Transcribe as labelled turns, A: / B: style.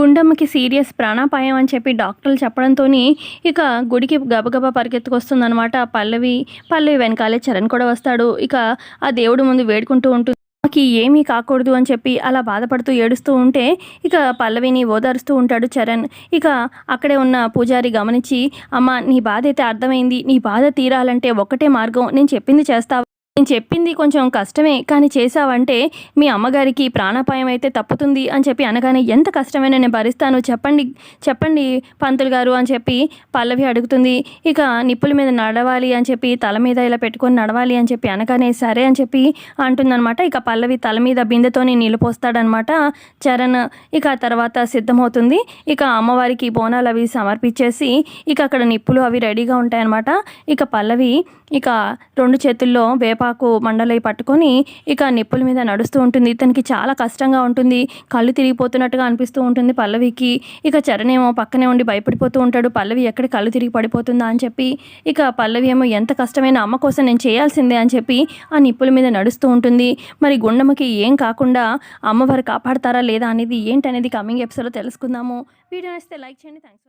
A: గుండమ్మకి serious ప్రాణాపాయం అని చెప్పి డాక్టర్లు చెప్పడంతో ఇక గుడికి గబగబా పరిగెత్తుకొస్తుందనమాట పల్లవి పల్లవి వెనకాలే చరణ్ కూడా వస్తాడు. ఇక ఆ దేవుడు ముందు వేడుకుంటూ ఉంటుంది మాకి ఏమీ కాకూడదు అని చెప్పి అలా బాధపడుతూ ఏడుస్తూ ఉంటే ఇక పల్లవిని ఓదారుస్తూ ఉంటాడు చరణ్. ఇక అక్కడే ఉన్న పూజారి గమనించి అమ్మ నీ బాధ అయితే అర్థమైంది. నీ బాధ తీరాలంటే ఒక్కటే మార్గం. నేను చెప్పింది చేస్తావా? నేను చెప్పింది కొంచెం కష్టమే కానీ చేసావంటే మీ అమ్మగారికి ప్రాణాపాయం అయితే తప్పుతుంది అని చెప్పి అనగానే ఎంత కష్టమైనా నేను భరిస్తాను చెప్పండి చెప్పండి పంతులు గారు అని చెప్పి పల్లవి అడుగుతుంది. ఇక నిప్పుల మీద నడవాలి అని చెప్పి తల మీద ఇలా పెట్టుకొని నడవాలి అని చెప్పి అనగానే సరే అని చెప్పి అంటుందన్నమాట. ఇక పల్లవి తల మీద బిందెతోని నీళ్ళు పోస్తాడనమాట చరణ్ ఇక తర్వాత సిద్ధమవుతుంది. ఇక అమ్మవారికి బోనాలు అవి సమర్పించేసి ఇక అక్కడ నిప్పులు అవి రెడీగా ఉంటాయన్నమాట. ఇక పల్లవి ఇక రెండు చేతుల్లో వేపాకు మండలై పట్టుకొని ఇక నిప్పుల మీద నడుస్తూ ఉంటుంది. ఇతనికి చాలా కష్టంగా ఉంటుంది. కళ్ళు తిరిగిపోతున్నట్టుగా అనిపిస్తూ ఉంటుంది పల్లవికి. ఇక చరణ్ ఏమో పక్కనే ఉండి భయపడిపోతూ ఉంటాడు. పల్లవి ఎక్కడ కళ్ళు తిరిగి పడిపోతుందా అని చెప్పి. ఇక పల్లవి ఏమో ఎంత కష్టమైన అమ్మ కోసం నేను చేయాల్సిందే అని చెప్పి ఆ నిప్పుల మీద నడుస్తూ ఉంటుంది. మరి గుండమ్మకి ఏం కాకుండా అమ్మవారు కాపాడతారా లేదా అనేది ఏంటనేది కమింగ్ ఎపిసోడ్లో తెలుసుకుందాము. వీడియో నచ్చితే లైక్ చేయండి. థ్యాంక్స్